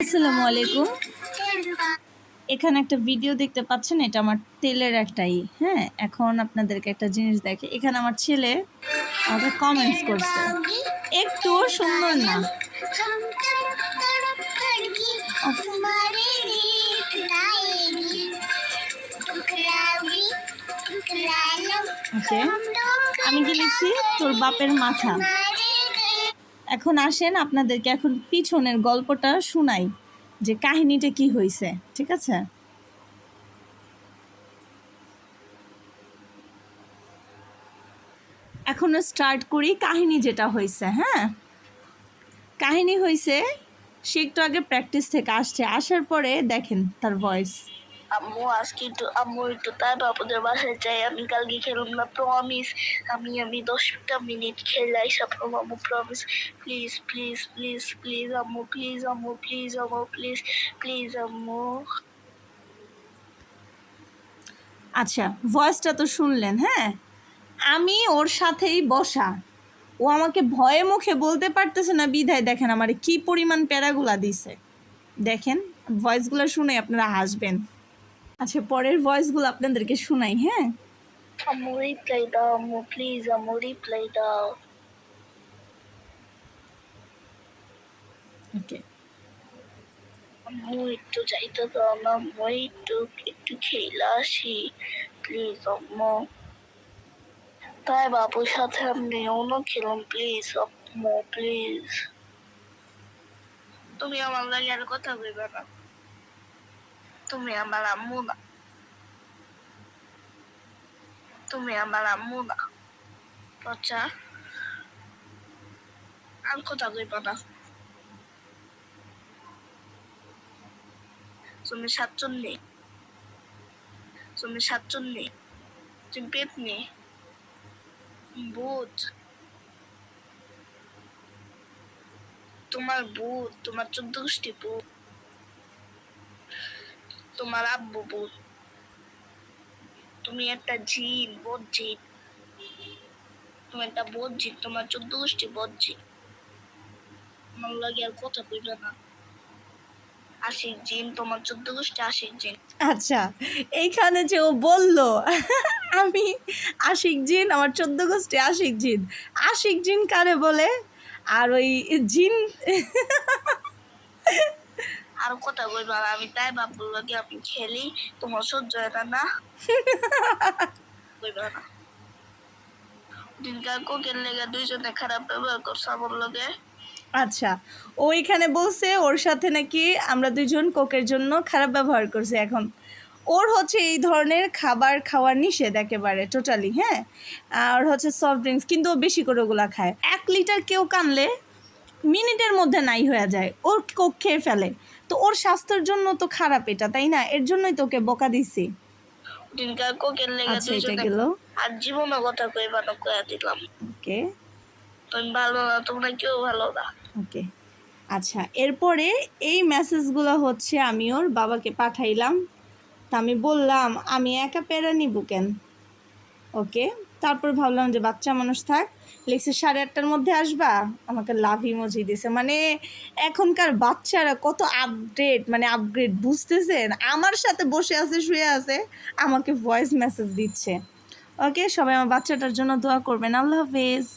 আসসালামু আলাইকুম। এখানে একটা ভিডিও দেখতে পাচ্ছেন এটা আমার তেলের একটাই হ্যাঁ? এখন আপনাদেরকে একটা জিনিস দেখে এখানে আমার ছেলে আমাকে কমেন্টস করছে। একটু সুন্দর না। আমি কি লিখছি? তোর বাপের মাথা। এখন আসেন, আপনাদেরকে এখন পিছনের গল্পটা শোনাই যে কাহিনীটা কি হয়েছে ঠিক আছে? এখন স্টার্ট করি কাহিনী যেটা হয়েছে হ্যাঁ? কাহিনী হয়েছে সে একটু আগে প্র্যাকটিস থেকে আসছে, আসার পরে দেখেন তার ভয়েস আম্মু, আজকে একটু, আম্মু একটু তাই বাবুদের বাসায় যাই। আমি কালকে খেলুন না প্রমিস আমি আমি দশটা মিনিট খেলাই সব আম্মু promise please please please please আম্মু প্লিজ আম্মু প্লিজ আম্মু প্লিজ প্লিজ আম্মু। আচ্ছা ভয়েসটা তো শুনলেন হ্যাঁ? আমি ওর সাথেই বসা। ও আমাকে ভয়ে মুখে বলতে পারতেছে না, বিধায় দেখেন আমার কি পরিমাণ প্যারাগুলা দিছে। দেখেন ভয়েসগুলো শুনে আপনারা হাসবেন। আচ্ছা পরের ভয়েসগুলো আপনাদেরকে শোনাই হ্যাঁ? আম্মু রিপ্লাই দাও আম্মু প্লিজ আম্মু রিপ্লাই দাও। ওকে। আম্মু একটু যাইতে দাও না আম্মু একটু একটু খেলে আসি প্লিজ আম্মু। তাই বাবুর সাথে আমি অন্য খেলুন প্লিজ আম্মু প্লিজ তুমি আমার লাগে আর কথা বলবে না। তুমি আমার আম্মু না তুমি আমার আম্মু না আচ্ছা আর কথা কইবা না তুমি সাতচল্লি তুমি সাতচল্লি তুমি পেতনি ভূত তোমার ভূত তোমার চোদ্দ গোষ্ঠী ভূত তোমার আব্বু তুমি একটা জিন তুমি একটা তোমার আমার লাগে আর কথা না। আশিক জিন, তোমার চোদ্দ গোষ্ঠী আশিক জিন। আচ্ছা এইখানে যে ও বলল, আমি আশিক জিন, আমার চোদ্দ গোষ্ঠী আশিক জিন। আশিক জিন কারে বলে? আর ওই জিন আর কথা কইবা আমি তাই বাবুর লগে আমি খেলি। তোমার সহ্য হয় না কইবা না। কোকের লেগে দুইজনে খারাপ ব্যবহার করছে আমার আচ্ছা ও এখানে বলছে ওর সাথে নাকি আমরা দুজন কোকের জন্য খারাপ ব্যবহার করছি এখন। ওর হচ্ছে এই ধরনের খাবার খাওয়ার নিষেধ একেবারে টোটালি হ্যাঁ? আর হচ্ছে সফট ড্রিঙ্কস কিন্তু ও বেশি করে ওগুলা খায়। এক লিটার কেউ কানলে মিনিটের মধ্যে নাই হয়ে যায় ওর কোক খেয়ে ফেলে। তো ওর স্বাস্থ্যের জন্য তো খারাপ এটা তাই না? এর জন্যই তোকে বকা দিছি। আচ্ছা এটা গেল। আর জীবনে কথা দিলাম। ওকে। তুমি ভালো না তোমরা কেউ ভালো না। ওকে। আচ্ছা এরপরে এই মেসেজগুলো হচ্ছে আমি ওর বাবাকে পাঠাইলাম। তা আমি বললাম আমি একা প্যারা নিব কেন? ওকে। তারপর ভাবলাম যে বাচ্চা মানুষ থাক। লিখছে সাড়ে আটটার মধ্যে আসবা? আমাকে লাভ ইমোজি দিছে। মানে এখনকার বাচ্চারা কত আপডেট মানে আপগ্রেড বুঝতেছেন? আমার সাথে বসে আছে, শুয়ে আছে, আমাকে ভয়েস মেসেজ দিচ্ছে। ওকে সবাই আমার বাচ্চাটার জন্য দোয়া করবেন। আল্লাহ হাফেজ।